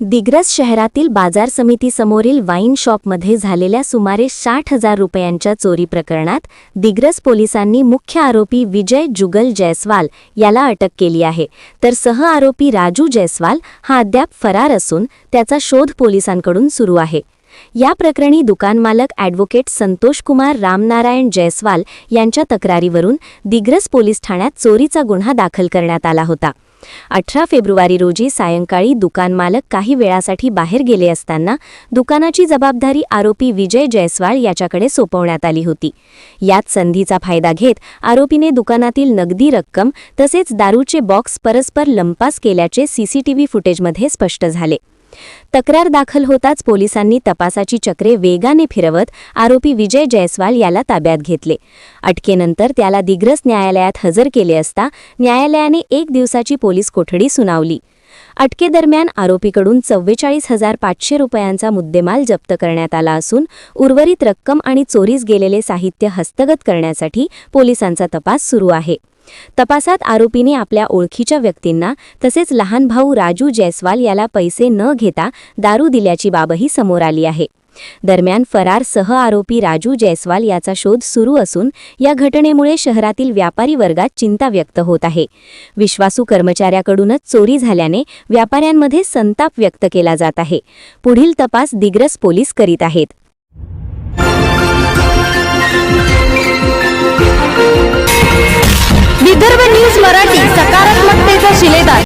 दिग्रस शहरातील बाजार समितीसमोरील वाईन शॉपमध्ये झालेल्या सुमारे साठ हजार रुपयांच्या चोरी प्रकरणात दिग्रस पोलिसांनी मुख्य आरोपी विजय जुगल जयस्वाल याला अटक केली आहे. तर सह आरोपी राजू जयस्वाल हा अद्याप फरार असून त्याचा शोध पोलिसांकडून सुरू आहे. या प्रकरणी दुकानमालक ॲडव्होकेट संतोष कुमार रामनारायण जयस्वाल यांच्या तक्रारीवरून दिग्रस पोलीस ठाण्यात चोरीचा गुन्हा दाखल करण्यात आला होता. अठरा फेब्रुवारी रोजी सायंकाळी दुकान मालक काही वेळासाठी बाहेर गेले असताना दुकानाची जबाबदारी आरोपी विजय जयस्वाल याच्याकडे सोपवण्यात आली होती. यात संधीचा फायदा घेत आरोपीने दुकानातील नगदी रक्कम तसेच दारूचे बॉक्स परस्पर लंपास केल्याचे सीसीटीव्ही फुटेजमध्ये स्पष्ट झाले. तक्रार दाखल होताच पोलिसांनी तपासाची चक्रे वेगाने फिरवत आरोपी विजय जयस्वाल याला ताब्यात घेतले. अटकेनंतर त्याला दिग्रस न्यायालयात हजर केले असता न्यायालयाने एक दिवसाची पोलीस कोठडी सुनावली. अटकेदरम्यान आरोपीकडून चव्वेचाळीस हजार पाचशे रुपयांचा मुद्देमाल जप्त करण्यात आला असून उर्वरित रक्कम आणि चोरीस गेलेले साहित्य हस्तगत करण्यासाठी पोलिसांचा तपास सुरू आहे. तपासात आरोपीने आपल्या ओळखीच्या व्यक्तींना तसेच लहान भाऊ राजू जयस्वाल याला पैसे न घेता दारू दिल्याची बाबही समोर आली आहे. दरम्यान फरार सह आरोपी राजू जयस्वाल याचा शोध सुरू असून या घटनेमुळे शहरातील व्यापारी वर्गात चिंता व्यक्त होत आहे. विश्वासू कर्मचाऱ्याकडूनच चोरी झाल्याने व्यापाऱ्यांमध्ये संताप व्यक्त केला जात आहे. पुढील तपास दिग्रस पोलीस करीत आहेत.